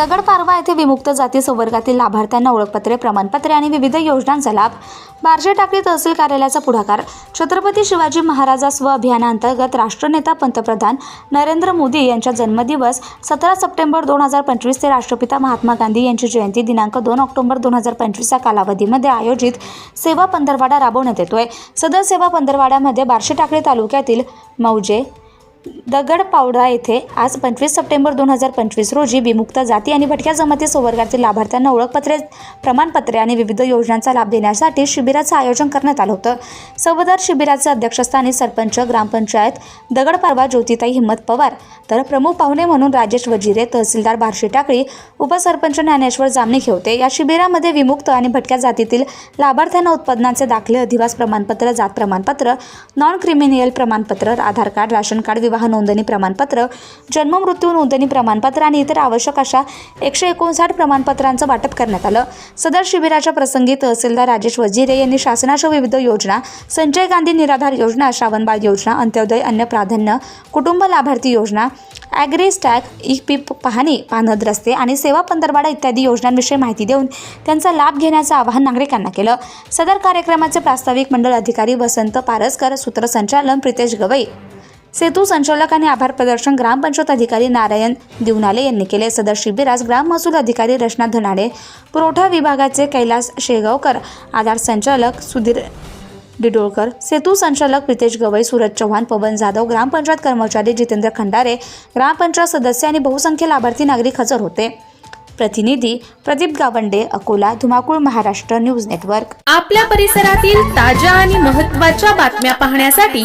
दगड पारवा येथे विमुक्त जाती संवर्गातील लाभार्थ्यांना ओळखपत्रे प्रमाणपत्रे आणि विविध योजनांचा लाभ. बार्जे टाकळी तहसील कार्यालयाचा पुढाकार. छत्रपती शिवाजी महाराजा स्व अभियानांतर्गत राष्ट्रनेता पंतप्रधान नरेंद्र मोदी यांचा जन्मदिवस सतरा सप्टेंबर दोन हजार पंचवीस ते राष्ट्रपिता महात्मा गांधी यांची जयंती दिनांक दोन ऑक्टोबर दोन हजार पंचवीस या कालावधीमध्ये आयोजित सेवा पंधरवाडा राबवण्यात येतोय. सदर सेवा पंधरवाड्यामध्ये बार्शी टाकळी तालुक्यातील मौजे दगडपावडा येथे आज पंचवीस सप्टेंबर दोन हजार पंचवीस रोजी विमुक्त जाती आणि भटक्या जमाती संवर्गातील लाभार्थ्यांना ओळखपत्रे प्रमाणपत्रे आणि विविध योजनांचा लाभ देण्यासाठी शिबिराचं आयोजन करण्यात आलं होतं. सवदार शिबिराचे अध्यक्षस्थानी सरपंच ग्रामपंचायत दगडपारवा ज्योतिताई हिम्मत पवार तर प्रमुख पाहुणे म्हणून राजेश वजिरे तहसीलदार बार्शी टाकळी उपसरपंच ज्ञानेश्वर जामनिक होते या शिबिरामध्ये विमुक्त आणि भटक्या जातीतील लाभार्थ्यांना उत्पन्नाचे दाखले अधिवास प्रमाणपत्र जात प्रमाणपत्र नॉन क्रिमिनियल प्रमाणपत्र आधार कार्ड राशन कार्ड विवाह नोंदणी प्रमाणपत्र जन्म मृत्यू नोंदणी प्रमाणपत्र आणि इतर आवश्यक अशा एकशे एकोणसाठ प्रमाणपत्रांचं वाटप करण्यात आलं. सदर शिबिराच्या प्रसंगी तहसीलदार राजेश वजिरे यांनी शासनाच्या विविध योजना संजय गांधी निराधार योजना श्रावणबाळ योजना अंत्योदय अन्न प्राधान्य कुटुंब लाभार्थी योजना ॲग्री स्टॅक ई पीप पाहणी पानद रस्ते आणि सेवा पंधरवाडा इत्यादी योजनांविषयी माहिती देऊन त्यांचा लाभ घेण्याचं आवाहन नागरिकांना केलं. सदर कार्यक्रमाचे प्रास्ताविक मंडळ अधिकारी वसंत पारसकर सूत्रसंचालन प्रितेश गवई सेतू संचालक आणि आभार प्रदर्शन ग्रामपंचायत अधिकारी नारायण दिवनाले यांनी केले. सदर शिबिरास ग्राम महसूल अधिकारी रचना धनाडे पुरवठा विभागाचे कैलास शेगावकर आधार संचालक सुधीर डिडोळकर सेतू संचालक प्रितेश गवई सूरज चव्हाण पवन जाधव ग्रामपंचायत कर्मचारी जितेंद्र खंडारे ग्रामपंचायत सदस्य आणि बहुसंख्य लाभार्थी नागरिक हजर होते. प्रतिनिधी प्रदीप गावंडे अकोला धुमाकूळ महाराष्ट्र न्यूज नेटवर्क. आपल्या परिसरातील ताज्या आणि महत्त्वाच्या बातम्या पाहण्यासाठी